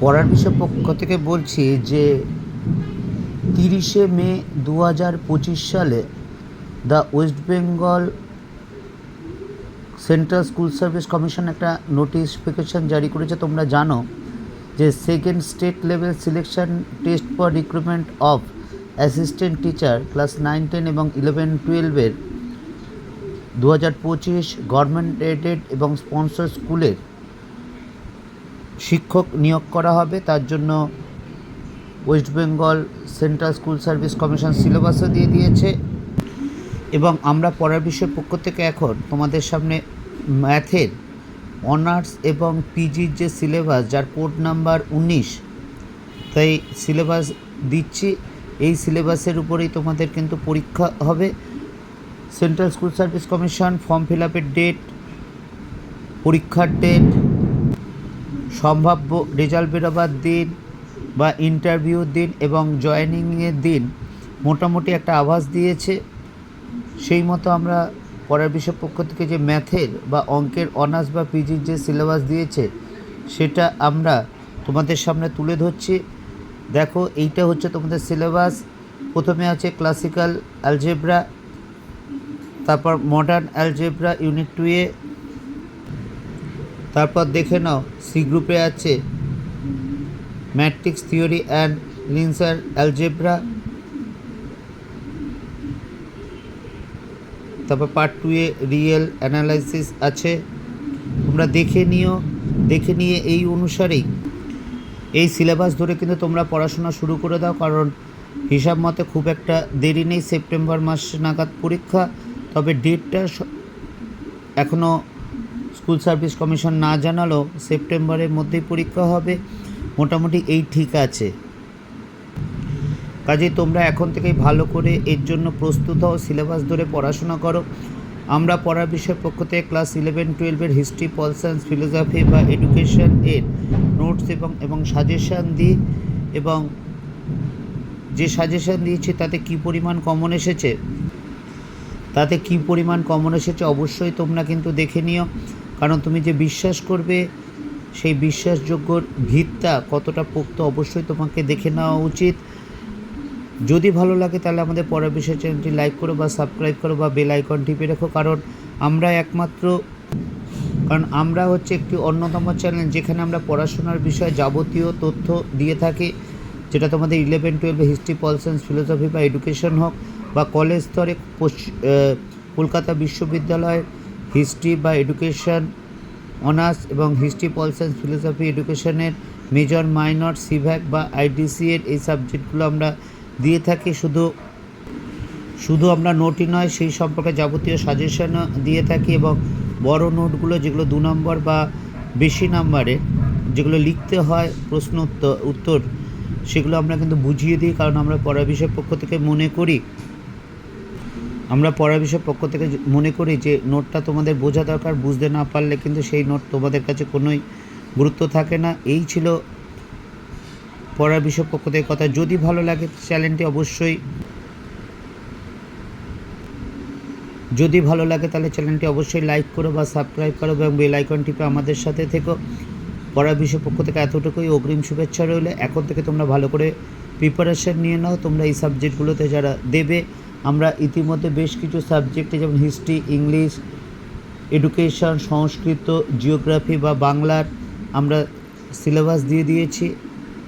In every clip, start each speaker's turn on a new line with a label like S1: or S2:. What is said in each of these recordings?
S1: পড়ার বিষয় পক্ষ থেকে বলছি যে তিরিশে মে দু হাজার পঁচিশ সালে the West Bengal central school service commission একটা নোটিফিকেশন জারি করেছে। তোমরা জানো যে second state level selection test for recruitment of assistant teacher class nine, ten এবং ইলেভেন টুয়েলভের দু হাজার পঁচিশ গভর্নমেন্ট এডেড এবং স্পন্সর স্কুলের শিক্ষক নিয়োগ করা হবে, তার জন্য West Bengal central school service commission সিলেবাসও দিয়ে দিয়েছে। এবং আমরা পড়ার বিষয়ের পক্ষ থেকে এখন তোমাদের সামনে ম্যাথের অনার্স এবং পিজির যে সিলেবাস যার কোড নাম্বার উনিশ, তাই সিলেবাস দিচ্ছি। এই সিলেবাসের উপরেই তোমাদের কিন্তু পরীক্ষা হবে। Central school service commission form fill আপের ডেট পরীক্ষার ডেট সম্ভাব্য রেজাল্ট বেরোবার দিন বা ইন্টারভিউর দিন এবং জয়েনিংয়ের দিন মোটামুটি একটা আভাস দিয়েছে। সেই মতো আমরা পড়ার বিষয় পক্ষ থেকে যে ম্যাথের বা অঙ্কের অনার্স বা পিজির যে সিলেবাস দিয়েছে, সেটা আমরা তোমাদের সামনে তুলে ধরছি। দেখো, এইটা হচ্ছে তোমাদের সিলেবাস প্রথমে আছে ক্লাসিক্যাল অ্যালজেব্রা তারপর মডার্ন অ্যালজেব্রা ইউনিট টুয়ে তারপর দেখে নাও সি গ্রুপে আছে matrix theory and linear algebra. তারপর part two A real analysis আছে। তোমরা দেখে নিও, দেখে নিয়ে এই অনুসারেই। এই সিলেবাস ধরে কিন্তু তোমরা পড়াশোনা শুরু করে দাও, কারণ হিসাব মতে খুব একটা দেরি নেই, সেপ্টেম্বর মাস নাগাদ পরীক্ষা। তবে ডেটটা এখনও স্কুল সার্ভিস কমিশন না জানালো সেপ্টেম্বরের মধ্যেই পরীক্ষা হবে। মোটামুটি এই ঠিক আছে। কাজে তোমরা এখন থেকেই ভালো করে এর জন্য প্রস্তুত হও, সিলেবাস ধরে পড়াশোনা করো। আমরা পড়ার বিষয়ের পক্ষ থেকে ক্লাস ইলেভেন টুয়েলভের হিস্ট্রি, পল সায়েন্স, ফিলোসফি বা এডুকেশন এর নোটস এবং এবং সাজেশান দিই এবং যে সাজেশান দিয়েছি তাতে কি পরিমাণ কমন এসেছে, তাতে কি পরিমাণ কমন এসেছে অবশ্যই তোমরা কিন্তু দেখে নিও। কারণ তুমি যে বিশ্বাস করবে, সেই বিশ্বাসযোগ্য ভিতটা কতটা পোক্ত অবশ্যই তোমাকে দেখে নেওয়া উচিত। যদি ভালো লাগে তাহলে আমাদের পরের বিষয় চ্যানেলটি লাইক করো বা সাবস্ক্রাইব করো বা বেল আইকন টিপে রাখো, কারণ আমরা একমাত্র, কারণ আমরা হচ্ছে একটি অন্যতম চ্যানেল যেখানে আমরা পড়াশোনার বিষয়ে যাবতীয় তথ্য দিয়ে থাকি, যেটা তোমাদের ইলেভেন টুয়েলভে হিস্ট্রি পল সায়েন্স ফিলোসফি বা এডুকেশন হোক, বা কলেজ স্তরে কলকাতা বিশ্ববিদ্যালয়ের হিস্ট্রি বা এডুকেশন অনার্স এবং হিস্ট্রি পল সায়েন্স ফিলোসফি এডুকেশনের মেজর মাইনর সিভ্যাক বা আইডিসি এর এই সাবজেক্টগুলো আমরা দিয়ে থাকি। শুধু শুধু আমরা নোটই নয়, সেই সম্পর্কে যাবতীয় সাজেশনও দিয়ে থাকি এবং বড় নোটগুলো যেগুলো দু নম্বর বা বেশি নাম্বারে যেগুলো লিখতে হয় প্রশ্ন উত্তর সেগুলো আমরা কিন্তু বুঝিয়ে দিই, কারণ আমরা পড়া বিষয়ের পক্ষ থেকে মনে করি। আমরা পড়া বিষয়ের পক্ষ থেকে মনে করি যে নোটটা তোমাদের বোঝা দরকার, বুঝতে না পারলে কিন্তু সেই নোট তোমাদের কাছে কোনোই গুরুত্ব থাকে না। এই ছিল পড়ার বিষয় পক্ষ থেকে কথা। যদি ভালো লাগে চ্যানেলটি অবশ্যই যদি ভালো লাগে তাহলে চ্যানেলটি অবশ্যই লাইক করো বা সাবস্ক্রাইব করো এবং বেল আইকন টিপে আমাদের সাথে থেকো। পড়ার বিষয় পক্ষ থেকে এতটুকুই। অগ্রিম শুভেচ্ছা রইলে। এখন থেকে তোমরা ভালো করে প্রিপারেশন নিয়ে নাও। তোমরা এই সাবজেক্টগুলোতে যারা দেবে আমরা ইতিমধ্যে বেশ কিছু সাবজেক্টে যেমন history English education Sanskrit geography বা বাংলার আমরা সিলেবাস দিয়ে দিয়েছি।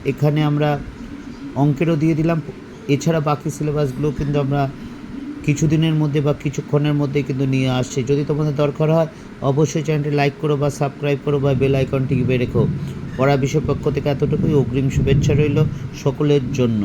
S1: এখানে আমরা অঙ্কেরও দিয়ে দিলাম। এছাড়া বাকি সিলেবাসগুলো কিন্তু আমরা কিছুদিনের মধ্যে বা কিছুক্ষণের মধ্যে কিন্তু নিয়ে আসছে। যদি তোমাদের দরকার হয়, অবশ্যই চ্যানেলটি লাইক করো বা সাবস্ক্রাইব করো বা বেল আইকনটি টিপে রেখো। পড়া বিষয় পক্ষ থেকে এতটুকুই। অগ্রিম শুভেচ্ছা রইল সকলের জন্য।